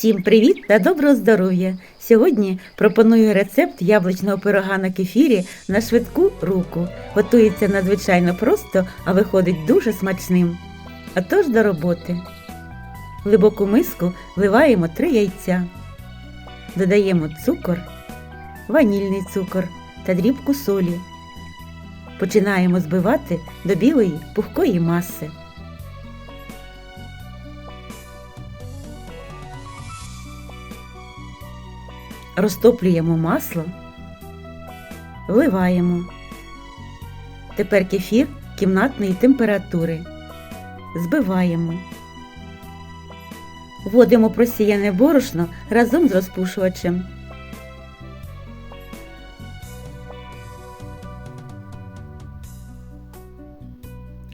Всім привіт та доброго здоров'я! Сьогодні пропоную рецепт яблучного пирога на кефірі на швидку руку. Готується надзвичайно просто, а виходить дуже смачним. А тож до роботи. В глибоку миску вливаємо 3 яйця. Додаємо цукор, ванільний цукор та дрібку солі. Починаємо збивати до білої пухкої маси. Розтоплюємо масло, вливаємо. Тепер кефір кімнатної температури. Збиваємо. Вводимо просіяне борошно разом з розпушувачем.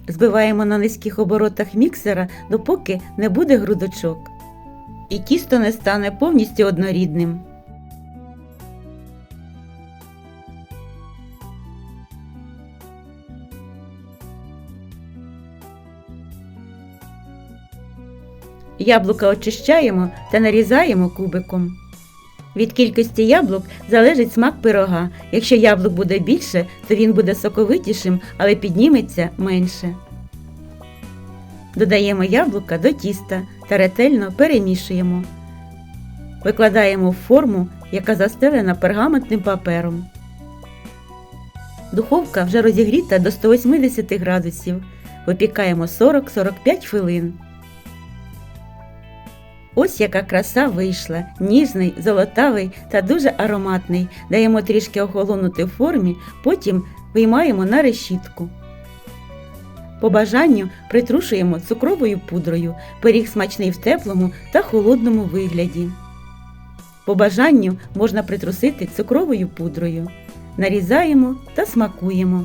Збиваємо на низьких оборотах міксера, допоки не буде грудочок. І тісто не стане повністю однорідним. Яблука очищаємо та нарізаємо кубиком. Від кількості яблук залежить смак пирога. Якщо яблук буде більше, то він буде соковитішим, але підніметься менше. Додаємо яблука до тіста та ретельно перемішуємо. Викладаємо в форму, яка застелена пергаментним папером. Духовка вже розігріта до 180 градусів. Випікаємо 40-45 хвилин. Ось яка краса вийшла, ніжний, золотавий та дуже ароматний. Даємо трішки охолонути в формі, потім виймаємо на решітку. По бажанню притрушуємо цукровою пудрою, пиріг смачний в теплому та холодному вигляді. По бажанню можна притрусити цукровою пудрою. Нарізаємо та смакуємо.